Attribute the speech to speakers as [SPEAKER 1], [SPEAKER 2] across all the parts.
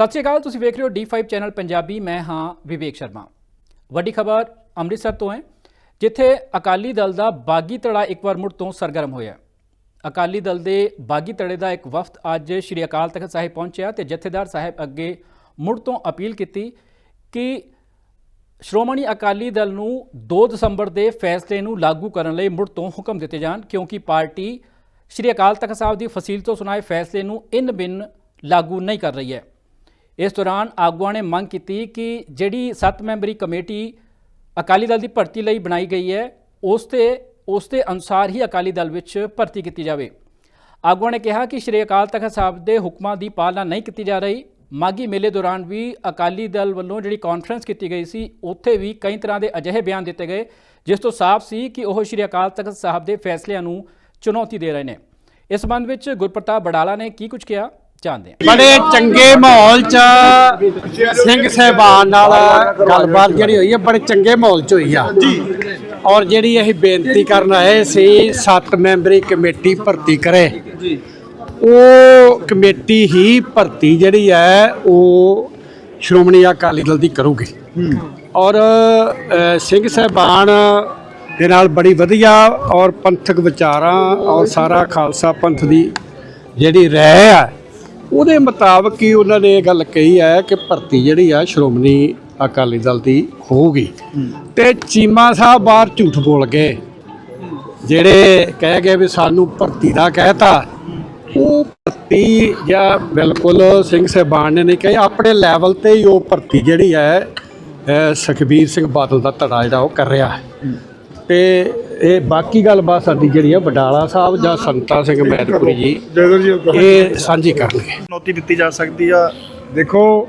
[SPEAKER 1] ਸਤਿ ਸ਼੍ਰੀ ਅਕਾਲ, ਤੁਸੀਂ ਵੇਖ ਰਹੇ ਹੋ D5 ਚੈਨਲ ਪੰਜਾਬੀ, ਮੈਂ ਹਾਂ ਵਿਵੇਕ ਸ਼ਰਮਾ। ਵੱਡੀ ਖਬਰ ਅੰਮ੍ਰਿਤਸਰ ਤੋਂ ਹੈ, ਜਿੱਥੇ ਅਕਾਲੀ ਦਲ ਦਾ ਬਾਗੀ ਧੜਾ ਇੱਕ ਵਾਰ ਮੁੜ ਤੋਂ ਸਰਗਰਮ ਹੋਇਆ। ਅਕਾਲੀ ਦਲ ਦੇ ਬਾਗੀ ਧੜੇ ਦਾ ਇੱਕ ਵਫਦ ਅੱਜ ਸ਼੍ਰੀ ਅਕਾਲ ਤਖਤ ਸਾਹਿਬ ਪਹੁੰਚਿਆ ਤੇ ਜਥੇਦਾਰ ਸਾਹਿਬ ਅੱਗੇ ਮੁੜ ਤੋਂ ਅਪੀਲ ਕੀਤੀ ਕਿ ਸ਼੍ਰੋਮਣੀ ਅਕਾਲੀ ਦਲ ਨੂੰ 2 ਦਸੰਬਰ ਦੇ ਫੈਸਲੇ ਨੂੰ ਲਾਗੂ ਕਰਨ ਲਈ ਮੁੜ ਤੋਂ ਹੁਕਮ ਦਿੱਤੇ ਜਾਣ, ਕਿਉਂਕਿ ਪਾਰਟੀ ਸ਼੍ਰੀ ਅਕਾਲ ਤਖਤ ਸਾਹਿਬ ਦੀ ਫਸੀਲ ਤੋਂ ਸੁਣਾਏ ਫੈਸਲੇ ਨੂੰ ਇਨ ਬਿਨ ਲਾਗੂ ਨਹੀਂ ਕਰ ਰਹੀ ਹੈ। ਇਸ ਦੌਰਾਨ ਆਗੂਆਂ ਨੇ ਮੰਗ ਕੀਤੀ ਕਿ ਜਿਹੜੀ 7 ਮੈਂਬਰੀ ਕਮੇਟੀ ਅਕਾਲੀ ਦਲ ਦੀ ਭਰਤੀ ਲਈ ਬਣਾਈ ਗਈ ਹੈ, ਉਸ ਤੇ, ਉਸ ਦੇ ਅਨੁਸਾਰ ਹੀ ਅਕਾਲੀ ਦਲ ਵਿੱਚ ਭਰਤੀ ਕੀਤੀ ਜਾਵੇ। ਆਗੂਆਂ ਨੇ ਕਿਹਾ ਕਿ ਸ਼੍ਰੀ ਅਕਾਲ ਤਖਤ ਸਾਹਿਬ ਦੇ ਹੁਕਮਾਂ ਦੀ ਪਾਲਣਾ ਨਹੀਂ ਕੀਤੀ ਜਾ ਰਹੀ। ਮਾਗੀ ਮੇਲੇ ਦੌਰਾਨ ਵੀ ਅਕਾਲੀ ਦਲ ਵੱਲੋਂ ਜਿਹੜੀ ਕਾਨਫਰੰਸ ਕੀਤੀ ਗਈ ਸੀ, ਉੱਥੇ ਵੀ ਕਈ ਤਰ੍ਹਾਂ ਦੇ ਅਜਿਹੇ ਬਿਆਨ ਦਿੱਤੇ ਗਏ, ਜਿਸ ਤੋਂ ਸਾਫ਼ ਸੀ ਕਿ ਉਹ ਸ਼੍ਰੀ ਅਕਾਲ ਤਖਤ ਸਾਹਿਬ ਦੇ ਫੈਸਲਿਆਂ ਨੂੰ ਚੁਣੌਤੀ ਦੇ ਰਹੇ ਨੇ। ਇਸ ਸੰਬੰਧ ਵਿੱਚ ਗੁਰਪ੍ਰਤਾਪ ਬੜਾਲਾ ਨੇ ਕੀ ਕੁਝ ਕਿਹਾ? ਜਾਣਦੇ ਹਾਂ
[SPEAKER 2] ਬੜੇ ਚੰਗੇ ਮਾਹੌਲ 'ਚ ਸਿੰਘ ਸਹਿਬਾਨ ਨਾਲ ਗੱਲਬਾਤ ਜਿਹੜੀ ਹੋਈ ਹੈ ਬੜੇ ਚੰਗੇ ਮਾਹੌਲ 'ਚ ਹੋਈ ਆ। ਜੀ। ਔਰ ਜਿਹੜੀ ਅਸੀਂ ਬੇਨਤੀ ਕਰਨ ਆਏ ਸੀ ਸੱਤ ਮੈਂਬਰੀ ਕਮੇਟੀ ਭਰਤੀ ਕਰੇ। ਜੀ। ਉਹ ਕਮੇਟੀ ਹੀ ਭਰਤੀ ਜਿਹੜੀ ਹੈ ਉਹ ਸ਼੍ਰੋਮਣੀ ਅਕਾਲੀ ਦਲ ਦੀ ਕਰੂਗੀ। ਔਰ ਸਿੰਘ ਸਹਿਬਾਨ ਦੇ ਨਾਲ ਬੜੀ ਵਧੀਆ ਔਰ ਪੰਥਕ ਵਿਚਾਰਾਂ ਔਰ ਸਾਰਾ ਖਾਲਸਾ ਪੰਥ ਦੀ ਜਿਹੜੀ ਰਹਿ ਆ ਉਹਦੇ ਮੁਤਾਬਕ ਹੀ ਉਹਨਾਂ ਨੇ ਇਹ ਗੱਲ ਕਹੀ ਹੈ ਕਿ ਭਰਤੀ ਜਿਹੜੀ ਆ ਸ਼੍ਰੋਮਣੀ ਅਕਾਲੀ ਦਲ ਦੀ ਹੋਊਗੀ। ਤੇ ਚੀਮਾ ਸਾਹਿਬ ਬਾਹਰ ਝੂਠ ਬੋਲ ਗਏ। ਜਿਹੜੇ ਕਹਿ ਗਏ ਵੀ ਸਾਨੂੰ ਭਰਤੀ ਦਾ ਕਹਿਤਾ, ਉਹ ਭਰਤੀ ਜਾਂ ਬਿਲਕੁਲ ਸਿੰਘ ਸਾਹਿਬਾਨ ਨੇ ਨਹੀਂ ਕਹੀ। ਆਪਣੇ ਲੈਵਲ ਤੇ ਹੀ ਉਹ ਭਰਤੀ ਜਿਹੜੀ ਹੈ ਸੁਖਬੀਰ ਸਿੰਘ ਬਾਦਲ ਦਾ ਧੜਾ ਜਿਹੜਾ ਉਹ ਕਰ ਰਿਹਾ ਹੈ। ਤੇ ਇਹ ਬਾਕੀ ਗੱਲਬਾਤ ਸਾਡੀ ਜਿਹੜੀ ਹੈ ਵਡਾਲਾ ਸਾਹਿਬ ਜਾਂ ਸੰਤਾ ਸਿੰਘ ਮੈਦਪੁਰੀ ਜੀ ਇਹ ਸਾਂਝੀ ਕਰਨਗੇ।
[SPEAKER 3] ਚੁਣੌਤੀ ਦਿੱਤੀ ਜਾ ਸਕਦੀ ਆ। ਦੇਖੋ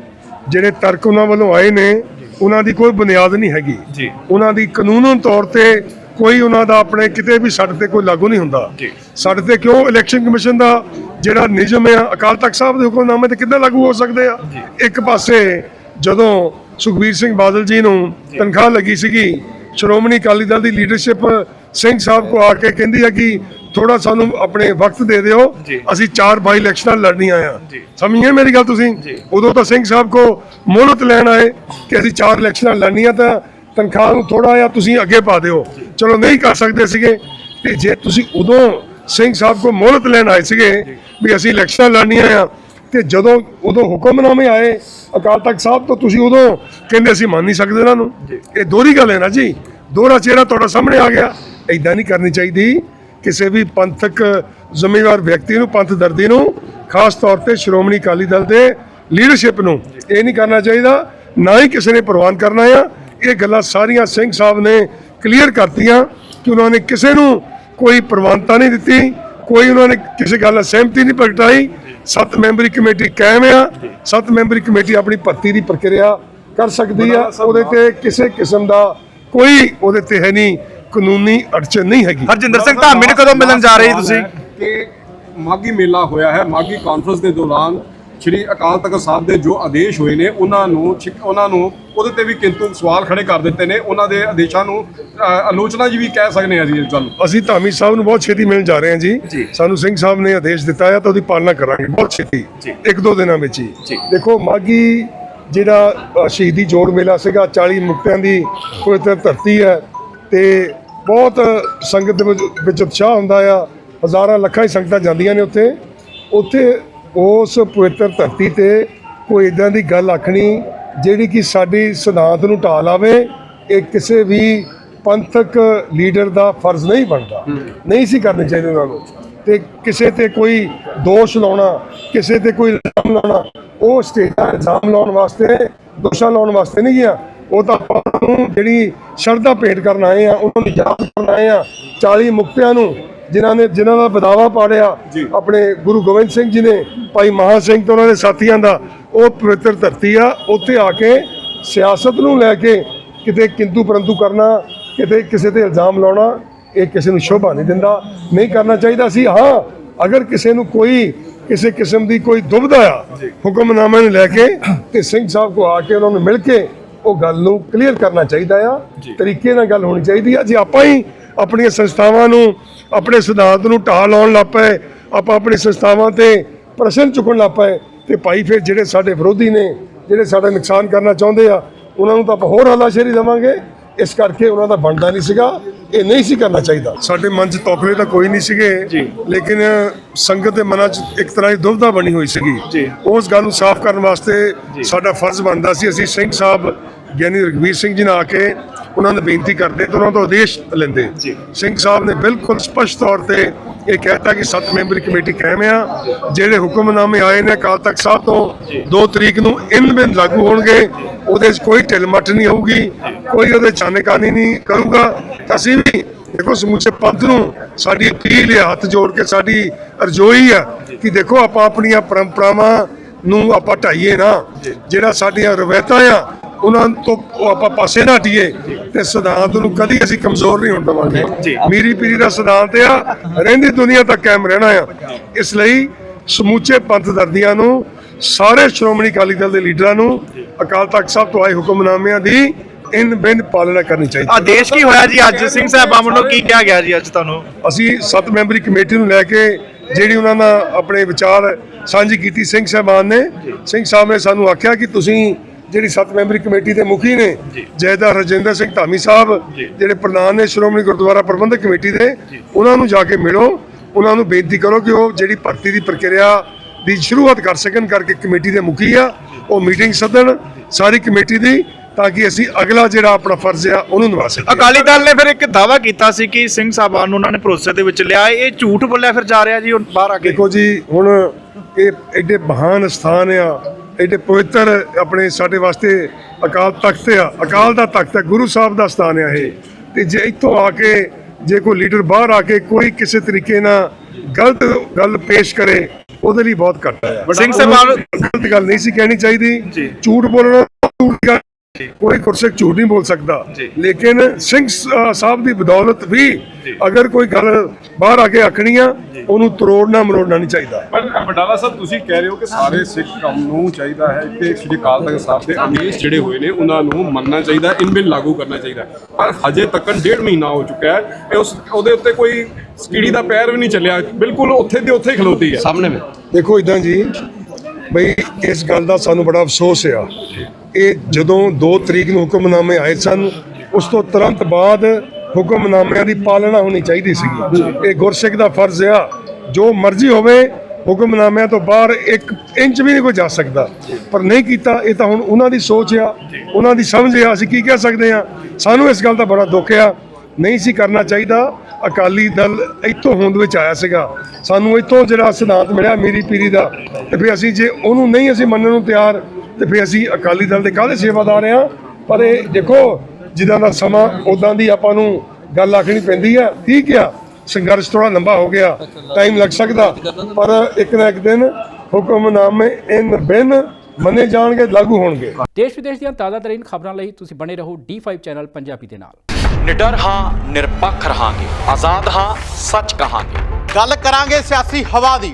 [SPEAKER 3] ਜਿਹੜੇ ਤਰਕ ਉਹਨਾਂ ਵੱਲੋਂ ਆਏ ਨੇ ਉਹਨਾਂ ਦੀ ਕੋਈ ਬੁਨਿਆਦ ਨਹੀਂ ਹੈਗੀ।
[SPEAKER 4] ਜੀ।
[SPEAKER 3] ਉਹਨਾਂ ਦੀ ਕਾਨੂੰਨਨ ਤੌਰ ਤੇ ਕੋਈ ਉਹਨਾਂ ਦਾ ਆਪਣੇ ਕਿਤੇ ਵੀ ਸਾਡੇ ਤੇ ਕੋਈ ਲਾਗੂ ਨਹੀਂ ਹੁੰਦਾ। ਸਾਡੇ ਤੇ ਕਿਉਂ ਇਲੈਕਸ਼ਨ ਕਮਿਸ਼ਨ ਦਾ ਜਿਹੜਾ ਨਿਯਮ ਆ ਅਕਾਲ ਤਖਤ ਸਾਹਿਬ ਦੇ ਹੁਕਮਨਾਮੇ ਤੇ ਕਿੱਦਾਂ ਲਾਗੂ ਹੋ ਸਕਦੇ ਆ? ਇੱਕ ਪਾਸੇ ਜਦੋਂ ਸੁਖਬੀਰ ਸਿੰਘ ਬਾਦਲ ਜੀ ਨੂੰ ਤਨਖਾਹ ਲੱਗੀ ਸੀਗੀ ਸ਼੍ਰੋਮਣੀ ਅਕਾਲੀ ਦਲ ਦੀ ਲੀਡਰਸ਼ਿਪ ਸਿੰਘ ਸਾਹਿਬ ਕੋ ਆ ਕੇ ਕਹਿੰਦੀ ਹੈ ਕਿ ਥੋੜਾ ਸਾਨੂੰ ਆਪਣੇ ਵਕਤ ਦੇ ਦਿਓ। ਅਸੀਂ ਚਾਰ ਬਾਈ ਇਲੈਕਸ਼ਨਾਂ ਲੜਨੀਆਂ ਆ। ਸਮਝੀਏ ਮੇਰੀ ਗੱਲ ਤੁਸੀਂ। ਉਦੋਂ ਤਾਂ ਸਿੰਘ ਸਾਹਿਬ ਕੋ ਮੋਹਲਤ ਲੈਣ ਆਏ ਕਿ ਅਸੀਂ ਚਾਰ ਇਲੈਕਸ਼ਨਾਂ ਲੜਨੀਆਂ ਤਾਂ ਤਨਖਾਹ ਨੂੰ ਥੋੜਾ ਜਿਹਾ ਤੁਸੀਂ ਅੱਗੇ ਪਾ ਦਿਓ। ਚਲੋ ਨਹੀਂ ਕਰ ਸਕਦੇ ਸੀਗੇ। ਤੇ ਜੇ ਤੁਸੀਂ ਉਦੋਂ ਸਿੰਘ ਸਾਹਿਬ ਕੋ ਮੋਹਲਤ ਲੈਣ ਆਏ ਸੀਗੇ ਵੀ ਅਸੀਂ ਇਲੈਕਸ਼ਨਾਂ ਲੜਨੀਆਂ ਆ ਤੇ ਜਦੋਂ ਉਦੋਂ ਹੁਕਮਨਾਮੇ ਆਏ ਅਕਾਲ ਤਖਤ ਸਾਹਿਬ ਤੋਂ ਤੁਸੀਂ ਉਦੋਂ ਕਹਿੰਦੇ ਅਸੀਂ ਮੰਨ ਨਹੀਂ ਸਕਦੇ ਇਹਨਾਂ ਨੂੰ। ਇਹ ਦੋਹਰੀ ਗੱਲ ਹੈ ਨਾ ਜੀ। ਦੋਹਰਾ ਚਿਹਰਾ ਤੁਹਾਡਾ ਸਾਹਮਣੇ ਆ ਗਿਆ। ਐਦਾਂ ਨਹੀਂ ਕਰਨੀ ਚਾਹੀਦੀ। ਕਿਸੇ ਵੀ ਪੰਥਕ ਜ਼ਿੰਮੇਵਾਰ ਵਿਅਕਤੀ ਨੂੰ ਪੰਥ ਦਰਦੀ ਨੂੰ ਖਾਸ ਤੌਰ ਤੇ ਸ਼੍ਰੋਮਣੀ ਅਕਾਲੀ ਦਲ ਦੇ ਲੀਡਰਸ਼ਿਪ ਨੂੰ ਇਹ ਨਹੀਂ ਕਰਨਾ ਚਾਹੀਦਾ। ਨਾ ਹੀ ਕਿਸੇ ਨੇ ਪ੍ਰਵਾਨ ਕਰਨਾ ਆ। ਇਹ ਗੱਲਾਂ ਸਾਰੀਆਂ ਸਿੰਘ ਸਾਹਿਬ ਨੇ ਕਲੀਅਰ ਕਰਤੀਆਂ ਕਿ ਉਹਨਾਂ ਨੇ ਕਿਸੇ ਨੂੰ ਕੋਈ ਪ੍ਰਵਾਨਤਾ ਨਹੀਂ ਦਿੱਤੀ ਕੋਈ ਉਹਨਾਂ ਨੇ ਕਿਸੇ ਗੱਲ ਨਾਲ ਸਹਿਮਤੀ ਨਹੀਂ ਪ੍ਰਗਟਾਈ। ਸੱਤ ਮੈਂਬਰੀ ਕਮੇਟੀ ਕਾਇਮ ਆ ਸੱਤ ਮੈਂਬਰੀ ਕਮੇਟੀ ਆਪਣੀ ਭਰਤੀ ਦੀ ਪ੍ਰਕਿਰਿਆ ਕਰ ਸਕਦੀ ਆ। ਉਹਦੇ ਤੇ ਕਿਸੇ ਕਿਸਮ ਦਾ ਕੋਈ ਉਹਦੇ ਤੇ ਹੈ ਨਹੀਂ ਕਾਨੂੰਨੀ ਅੜਚਨ ਨਹੀਂ ਹੈਗੀ।
[SPEAKER 4] ਹਰਜਿੰਦਰ ਸਿੰਘ ਧਾਮੀ ਨੂੰ ਕਦੋਂ ਮਿਲਣ ਜਾ ਰਹੇ ਤੁਸੀਂ?
[SPEAKER 5] ਕਿ ਮਾਗੀ ਮੇਲਾ ਹੋਇਆ ਹੈ ਮਾਗੀ ਕਾਨਫਰੰਸ ਦੇ ਦੌਰਾਨ ਸ਼੍ਰੀ ਅਕਾਲ ਤਖਤ ਸਾਹਿਬ ਦੇ ਜੋ ਆਦੇਸ਼ ਹੋਏ ਨੇ ਉਹਨਾਂ ਨੂੰ ਉਹਨਾਂ ਨੂੰ ਉਹਦੇ ਤੇ ਵੀ ਕਿੰਤੂ ਸਵਾਲ ਖੜੇ ਕਰ ਦਿੱਤੇ ਨੇ ਉਹਨਾਂ ਦੇ ਆਦੇਸ਼ਾਂ ਨੂੰ ਆਲੋਚਨਾ ਜੀ ਵੀ ਕਹਿ ਸਕਦੇ ਹਾਂ ਜੀ ਇਸ ਗੱਲ।
[SPEAKER 3] ਅਸੀਂ ਧਾਮੀ ਸਾਹਿਬ ਨੂੰ ਬਹੁਤ ਛੇਤੀ ਮਿਲਣ ਜਾ ਰਹੇ ਹਾਂ ਜੀ। ਸਾਨੂੰ ਸਿੰਘ ਸਾਹਿਬ ਨੇ ਆਦੇਸ਼ ਦਿੱਤਾ ਹੈ ਤਾਂ ਉਹਦੀ ਪਾਲਣਾ ਕਰਾਂਗੇ ਬਹੁਤ ਛੇਤੀ। ਇੱਕ ਦੋ ਦਿਨਾਂ ਵਿੱਚ ਹੀ। ਦੇਖੋ ਮਾਗੀ ਜਿਹੜਾ ਸ਼ਹੀਦੀ ਜੋੜ ਮੇਲਾ ਸੀਗਾ 40 ਮੁਕਤਿਆਂ ਦੀ ਪਵਿੱਤਰ ਧਰਤੀ ਹੈ ਤੇ ਬਹੁਤ ਸੰਗਤ ਦੇ ਵਿੱਚ ਵਿੱਚ ਉਤਸ਼ਾਹ ਹੁੰਦਾ ਆ ਹਜ਼ਾਰਾਂ ਲੱਖਾਂ ਹੀ ਸੰਗਤਾਂ ਜਾਂਦੀਆਂ ਨੇ ਉੱਥੇ ਉੱਥੇ ਉਸ ਪਵਿੱਤਰ ਧਰਤੀ ਤੇ ਕੋਈ ਇਦਾਂ ਦੀ ਗੱਲ ਆਖਣੀ ਜਿਹੜੀ ਕਿ ਸਾਡੀ ਸਿਧਾਂਤ ਨੂੰ ਢਾਹ ਲਾਵੇ ਇਹ ਕਿਸੇ ਵੀ ਪੰਥਕ ਲੀਡਰ ਦਾ ਫਰਜ਼ ਨਹੀਂ ਬਣਦਾ। ਨਹੀਂ ਸੀ ਕਰਨੀ ਚਾਹੀਦੀ ਉਹਨਾਂ ਨੂੰ। ਤੇ ਕਿਸੇ ਤੇ ਕੋਈ ਦੋਸ਼ ਲਾਉਣਾ ਕਿਸੇ ਤੇ ਕੋਈ ਇਲਜ਼ਾਮ ਲਾਉਣਾ ਉਹ ਸਟੇਟਾਂ ਇਲਜ਼ਾਮ ਲਾਉਣ ਵਾਸਤੇ ਦੋਸ਼ਾਂ ਲਾਉਣ ਵਾਸਤੇ ਨਹੀਂ ਗਿਆ। ਉਹ ਤਾਂ ਆਪਾਂ ਨੂੰ ਜਿਹੜੀ ਸ਼ਰਧਾ ਭੇਟ ਕਰਨ ਆਏ ਆ ਉਹਨਾਂ ਨੂੰ ਯਾਦ ਕਰਨ ਆਏ ਆ 40 ਮੁਕਤਿਆਂ ਨੂੰ ਜਿਨ੍ਹਾਂ ਨੇ ਜਿਨ੍ਹਾਂ ਦਾ ਬਦਾਵਾ ਪਾੜਿਆ ਆਪਣੇ ਗੁਰੂ ਗੋਬਿੰਦ ਸਿੰਘ ਜੀ ਨੇ ਭਾਈ ਮਹਾ ਸਿੰਘ ਤੇ ਉਹਨਾਂ ਦੇ ਸਾਥੀਆਂ ਦਾ ਉਹ ਪਵਿੱਤਰ ਧਰਤੀ ਆ ਉੱਥੇ ਆ ਕੇ ਸਿਆਸਤ ਨੂੰ ਲੈ ਕੇ ਕਿਤੇ ਕਿੰਤੂ ਪਰੰਤੂ ਕਰਨਾ ਕਿਤੇ ਕਿਸੇ ਤੇ ਇਲਜ਼ਾਮ ਲਾਉਣਾ ਇਹ ਕਿਸੇ ਨੂੰ ਸ਼ੋਭਾ ਨਹੀਂ ਦਿੰਦਾ ਨਹੀਂ ਕਰਨਾ ਚਾਹੀਦਾ ਸੀ। ਹਾਂ ਅਗਰ ਕਿਸੇ ਨੂੰ ਕੋਈ ਕਿਸੇ ਕਿਸਮ ਦੀ ਕੋਈ ਦੁਬਿਧਾ ਆ ਹੁਕਮਨਾਮੇ ਨੂੰ ਲੈ ਕੇ ਤੇ ਸਿੰਘ ਸਾਹਿਬ ਕੋ ਆ ਕੇ ਉਹਨਾਂ ਨੂੰ ਮਿਲ ਕੇ ਉਹ ਗੱਲ ਨੂੰ ਕਲੀਅਰ ਕਰਨਾ ਚਾਹੀਦਾ ਆ। ਤਰੀਕੇ ਨਾਲ ਗੱਲ ਹੋਣੀ ਚਾਹੀਦੀ ਆ। ਜੇ ਆਪਾਂ ਹੀ ਆਪਣੀਆਂ ਸੰਸਥਾਵਾਂ ਨੂੰ ਆਪਣੇ ਸਿਧਾਂਤ ਨੂੰ ਢਾਹ ਲਾਉਣ ਲੱਗ ਪਏ। ਆਪਾਂ ਆਪਣੀ ਸੰਸਥਾਵਾਂ ਤੇ ਪ੍ਰਸ਼ਨ ਚੁੱਕਣ ਲੱਗ ਪਏ ਤੇ ਭਾਈ ਫਿਰ ਜਿਹੜੇ ਸਾਡੇ ਵਿਰੋਧੀ ਨੇ ਜਿਹੜੇ ਸਾਡਾ ਨੁਕਸਾਨ ਕਰਨਾ ਚਾਹੁੰਦੇ ਆ ਉਹਨਾਂ ਨੂੰ ਤਾਂ ਆਪਾਂ ਹੋਰ ਹਲਾਸ਼ੇਰੀ ਦੇਵਾਂਗੇ। ਇਸ ਕਰਕੇ ਉਹਨਾਂ ਦਾ ਬਣਦਾ ਨਹੀਂ ਸੀਗਾ ਇਹ ਨਹੀਂ ਸੀ ਕਰਨਾ ਚਾਹੀਦਾ। ਸਾਡੇ ਮਨ 'ਚ ਤੌਖਲੇ ਤਾਂ ਕੋਈ ਨਹੀਂ ਸੀਗੇ ਲੇਕਿਨ ਸੰਗਤ ਦੇ ਮਨਾਂ 'ਚ ਇੱਕ ਤਰ੍ਹਾਂ ਦੀ ਦੁਬਦਾ ਬਣੀ ਹੋਈ ਸੀਗੀ। ਉਸ ਗੱਲ ਨੂੰ ਸਾਫ਼ ਕਰਨ ਵਾਸਤੇ ਸਾਡਾ ਫਰਜ਼ ਬਣਦਾ ਸੀ। ਅਸੀਂ ਸਿੰਘ ਸਾਹਿਬ ਗਿਆਨੀ ਰਘਵੀਰ ਸਿੰਘ ਜੀ ਨਾਲ ਆ ਕੇ ਉਹਨਾਂ ਨੂੰ ਬੇਨਤੀ ਕਰਦੇ ਤੇ ਉਹਨਾਂ ਤੋਂ ਆਦੇਸ਼ ਲੈਂਦੇ। ਸਿੰਘ ਸਾਹਿਬ ਨੇ ਬਿਲਕੁਲ ਸਪਸ਼ਟ ਤੌਰ ਤੇ ਇਹ ਕਹਿਤਾ ਕਿ ਸੱਤ ਮੈਂਬਰੀ ਕਮੇਟੀ ਕਾਇਮ ਆ ਜਿਹੜੇ ਹੁਕਮਨਾਮੇ ਆਏ ਨੇ ਅਕਾਲ ਤਖਤ ਸਾਹਿਬ ਤੋਂ 2 ਤਰੀਕ ਨੂੰ ਇਨ ਬਿਨ ਲਾਗੂ ਹੋਣਗੇ ਉਹਦੇ 'ਚ ਕੋਈ ਢਿਲਮਟ ਨਹੀਂ ਹੋਊਗੀ ਕੋਈ ਉਹਦੇ ਚਾਨਕਾਨੀ ਨਹੀਂ ਕਰੂਗਾ। ਅਸੀਂ ਵੀ ਦੇਖੋ ਸਮੁੱਚੇ ਪੰਥ ਨੂੰ ਸਾਡੀ ਅਪੀਲ ਹੈ ਹੱਥ ਜੋੜ ਕੇ ਸਾਡੀ ਅਰਜ਼ੋਈ ਆ ਕਿ ਦੇਖੋ ਆਪਾਂ ਆਪਣੀਆਂ ਪਰੰਪਰਾਵਾਂ ਨੂੰ ਆਪਾਂ ਢਾਈਏ ਨਾ ਜਿਹੜਾ ਸਾਡੀਆਂ ਰਵਾਇਤਾਂ ਆ ਉਹਨਾਂ ਤੋਂ ਉਹ ਆਪਾਂ ਪਾਸੇ ਨਾ ਹਟੀਏ ਤੇ ਸਿਧਾਂਤ ਨੂੰ ਕਦੀ ਅਸੀਂ ਕਮਜ਼ੋਰ ਨਹੀਂ ਹੋਣ ਦੇਵਾਂਗੇ। ਮੀਰੀ ਪੀਰੀ ਦਾ ਸਿਧਾਂਤ ਆ ਰਹਿੰਦੀ ਦੁਨੀਆ ਤੱਕ ਕਾਇਮ ਰਹਿਣਾ ਆ। ਇਸ ਲਈ ਸਮੂਚੇ ਪੰਥ ਦਰਦੀਆਂ ਨੂੰ ਸਾਰੇ ਸ਼੍ਰੋਮਣੀ ਅਕਾਲੀ ਦਲ ਦੇ ਲੀਡਰਾਂ ਨੂੰ ਅਕਾਲ ਤਖਤ ਸਾਹਿਬ ਤੋਂ ਆਏ ਹੁਕਮਨਾਮਿਆਂ ਦੀ ਇਨ ਬਿਨ ਪਾਲਣਾ ਕਰਨੀ ਚਾਹੀਦੀ ਹੈ।
[SPEAKER 4] ਆਦੇਸ਼ ਕੀ ਹੋਇਆ ਜੀ? ਅੱਜ ਸਿੰਘ ਸਾਹਿਬਾਨ ਵੱਲੋਂ ਕੀ ਕਿਹਾ ਗਿਆ ਜੀ ਅੱਜ ਤੁਹਾਨੂੰ?
[SPEAKER 3] ਅਸੀਂ ਸੱਤ ਮੈਂਬਰੀ ਕਮੇਟੀ ਨੂੰ ਲੈ ਕੇ ਜਿਹੜੀ ਉਹਨਾਂ ਨਾਲ ਆਪਣੇ ਵਿਚਾਰ ਸਾਂਝੀ ਕੀਤੀ ਸਿੰਘ ਸਾਹਿਬਾਨ ਨੇ। ਸਿੰਘ ਸਾਹਿਬ ਨੇ ਸਾਨੂੰ ਆਖਿਆ ਕਿ ਤੁਸੀਂ ਜਿਹੜੀ ਸੱਤ ਮੈਂਬਰੀ ਕਮੇਟੀ ਦੇ ਮੁਖੀ ਨੇ ਜੈਦਾ ਰਜਿੰਦਰ ਸਿੰਘ ਧਾਮੀ ਸਾਹਿਬ ਜਿਹੜੇ ਪ੍ਰਧਾਨ ਨੇ ਸ਼੍ਰੋਮਣੀ ਗੁਰਦੁਆਰਾ ਪ੍ਰਬੰਧਕ ਕਮੇਟੀ ਦੇ ਉਹਨਾਂ ਨੂੰ ਜਾ ਕੇ ਮਿਲੋ ਉਹਨਾਂ ਨੂੰ ਬੇਨਤੀ ਕਰੋ ਕਿ ਉਹ ਜਿਹੜੀ ਭਰਤੀ ਦੀ ਪ੍ਰਕਿਰਿਆ ਦੀ ਸ਼ੁਰੂਆਤ ਕਰ ਸਕਣ ਕਰਕੇ ਕਮੇਟੀ ਦੇ ਮੁਖੀ ਆ ਉਹ ਮੀਟਿੰਗ ਸੱਦਣ ਸਾਰੀ ਕਮੇਟੀ ਦੀ ਤਾਂ ਕਿ ਅਸੀਂ ਅਗਲਾ ਜਿਹੜਾ ਆਪਣਾ ਫਰਜ਼ ਆ ਉਹਨੂੰ ਨਿਭਾ ਸਕੀਏ।
[SPEAKER 4] ਅਕਾਲੀ ਦਲ ਨੇ ਫਿਰ ਇੱਕ ਦਾਵਾ ਕੀਤਾ ਸੀ ਕਿ ਸਿੰਘ ਸਾਹਿਬਾਨ ਨੂੰ ਉਹਨਾਂ ਨੇ ਭਰੋਸੇ ਦੇ ਵਿੱਚ ਲਿਆ ਇਹ ਝੂਠ ਬੋਲਿਆ ਫਿਰ ਜਾ ਰਿਹਾ ਜੀ ਬਾਹਰ ਆ ਕੇ।
[SPEAKER 3] ਦੇਖੋ ਜੀ ਹੁਣ ਇਹ ਐਡੇ ਮਹਾਨ ਸਥਾਨ ਆ ਐਡੇ ਪਵਿੱਤਰ ਆਪਣੇ ਸਾਡੇ ਵਾਸਤੇ ਅਕਾਲ ਤਖਤ ਆ ਅਕਾਲ ਦਾ ਤਖਤ ਹੈ ਗੁਰੂ ਸਾਹਿਬ ਦਾ ਸਥਾਨ ਆ ਇਹ। ਤੇ ਜੇ ਇੱਥੋਂ ਆ ਕੇ ਜੇ ਕੋਈ ਲੀਡਰ ਬਾਹਰ ਆ ਕੇ ਕੋਈ ਕਿਸੇ ਤਰੀਕੇ ਨਾਲ ਗਲਤ ਗੱਲ ਪੇਸ਼ ਕਰੇ ਉਹਦੇ ਲਈ ਬਹੁਤ ਘੱਟ ਹੈ
[SPEAKER 4] ਸਿੰਘ ਸਾਹਿਬਾਨ
[SPEAKER 3] ਗਲਤ ਗੱਲ ਨਹੀਂ ਸੀ ਕਹਿਣੀ ਚਾਹੀਦੀ। ਝੂਠ ਬੋਲਣਾ ਝੂਠ ਗੱਲ ਕੋਈ ਗੁਰਸਿੱਖ ਝੂਠ ਨਹੀਂ ਬੋਲ ਸਕਦਾ ਲੇਕਿਨ ਸਿੰਘ ਸਾਹਿਬ ਦੀ ਬਦੌਲਤ ਵੀ ਅਗਰ ਕੋਈ ਗੱਲ ਬਾਹਰ ਆ ਕੇ ਆਖਣੀ ਆ ਉਹਨੂੰ ਤਰੋੜਨਾ ਮਰੋੜਨਾ ਨਹੀਂ ਚਾਹੀਦਾ
[SPEAKER 5] ਪਰ ਬਟਾਲਾ ਸਾਹਿਬ ਤੁਸੀਂ ਕਹਿ ਰਹੇ ਹੋ ਕਿ ਸਾਰੇ ਸਿੱਖ ਕੌਮ ਨੂੰ ਚਾਹੀਦਾ ਹੈ ਕਿ ਸ੍ਰੀ ਅਕਾਲ ਤਖਤ ਸਾਹਿਬ ਦੇ ਆਦੇਸ਼ ਜਿਹੜੇ ਹੋਏ ਨੇ ਉਹਨਾਂ ਨੂੰ ਮੰਨਣਾ ਚਾਹੀਦਾ ਇਨ ਬਿਨ ਲਾਗੂ ਕਰਨਾ ਚਾਹੀਦਾ ਪਰ ਹਜੇ ਤੱਕ ਡੇਢ ਮਹੀਨਾ ਹੋ ਚੁੱਕਾ ਹੈ ਇਹ ਉਸ ਉਹਦੇ ਉੱਤੇ ਕੋਈ ਕੀੜੀ ਦਾ ਪੈਰ ਵੀ ਨਹੀਂ ਚੱਲਿਆ ਬਿਲਕੁਲ ਉੱਥੇ ਦੇ ਉੱਥੇ ਹੀ ਖਲੋਤੀ ਹੈ
[SPEAKER 3] ਦੇਖੋ ਇਦਾਂ ਜੀ ਬਈ ਇਸ ਗੱਲ ਦਾ ਸਾਨੂੰ ਬੜਾ ਅਫਸੋਸ ਆ ਇਹ ਜਦੋਂ 2 ਤਰੀਕ ਨੂੰ ਹੁਕਮਨਾਮੇ ਆਏ ਸਨ, ਉਸ ਤੋਂ ਤੁਰੰਤ ਬਾਅਦ ਹੁਕਮਨਾਮਿਆਂ ਦੀ ਪਾਲਣਾ ਹੋਣੀ ਚਾਹੀਦੀ ਸੀ। ਇਹ ਗੁਰਸਿੱਖ ਦਾ ਫਰਜ਼ ਆ, ਜੋ ਮਰਜ਼ੀ ਹੋਵੇ, ਹੁਕਮਨਾਮਿਆਂ ਤੋਂ ਬਾਹਰ ਇੱਕ ਇੰਚ ਵੀ ਨਹੀਂ ਕੋਈ ਜਾ ਸਕਦਾ। ਪਰ ਨਹੀਂ ਕੀਤਾ, ਇਹ ਤਾਂ ਹੁਣ ਉਹਨਾਂ ਦੀ ਸੋਚ ਆ, ਉਹਨਾਂ ਦੀ ਸਮਝ ਆ, ਅਸੀਂ ਕੀ ਕਹਿ ਸਕਦੇ ਆ? ਸਾਨੂੰ ਇਸ ਗੱਲ ਦਾ ਬੜਾ ਦੁੱਖ ਆ। ਨਹੀਂ ਸੀ ਕਰਨਾ ਚਾਹੀਦਾ, ਅਕਾਲੀ ਦਲ ਇੱਥੋਂ ਹੋਂਦ ਵਿੱਚ ਆਇਆ ਸੀਗਾ। ਸਾਨੂੰ ਇੱਥੋਂ ਜਿਹੜਾ ਸਿਧਾਂਤ ਮਿਲਿਆ, ਮੇਰੀ ਪੀਰੀ ਦਾ, ਤੇ ਫਿਰ ਅਸੀਂ ਜੇ ਉਹਨੂੰ ਨਹੀਂ ਅਸੀਂ ਮੰਨਣ ਨੂੰ ਤਿਆਰ ਤੇ ਫਿਰ ਅਸੀਂ ਅਕਾਲੀ ਦਲ ਦੇ ਕਾਹਦੇ ਸੇਵਾਦਾਰ ਆ ਪਰ ਇਹ ਦੇਖੋ ਜਿੱਦਾਂ ਦਾ ਸਮਾਂ ਉਦਾਂ ਦੀ ਆਪਾਂ ਨੂੰ ਗੱਲ ਆਖਣੀ ਪੈਂਦੀ ਆ। ਠੀਕ ਆ ਸੰਘਰਸ਼ ਥੋੜਾ ਲੰਬਾ ਹੋ ਗਿਆ ਟਾਈਮ ਲੱਗ ਸਕਦਾ। ਪਰ ਇੱਕ ਨਾ ਇੱਕ ਦਿਨ ਹੁਕਮਨਾਮੇ ਇਨ ਬਿਨ ਮੰਨੇ ਜਾਣਗੇ ਲਾਗੂ ਹੋਣਗੇ।
[SPEAKER 1] ਦੇਸ਼ ਵਿਦੇਸ਼ ਦੀਆਂ ਤਾਜ਼ਾ ਤਰੀਨ ਖਬਰਾਂ ਲਈ ਤੁਸੀਂ ਬਣੇ ਰਹੋ D5 ਚੈਨਲ ਪੰਜਾਬੀ ਦੇ ਨਾਲ।
[SPEAKER 6] ਨਿਡਰ ਹਾਂ ਨਿਰਪੱਖ ਰਹਾਂਗੇ। ਆਜ਼ਾਦ ਹਾਂ ਸੱਚ ਕਹਾਂਗੇ।
[SPEAKER 7] ਗੱਲ ਕਰਾਂਗੇ ਸਿਆਸੀ ਹਵਾ ਦੀ।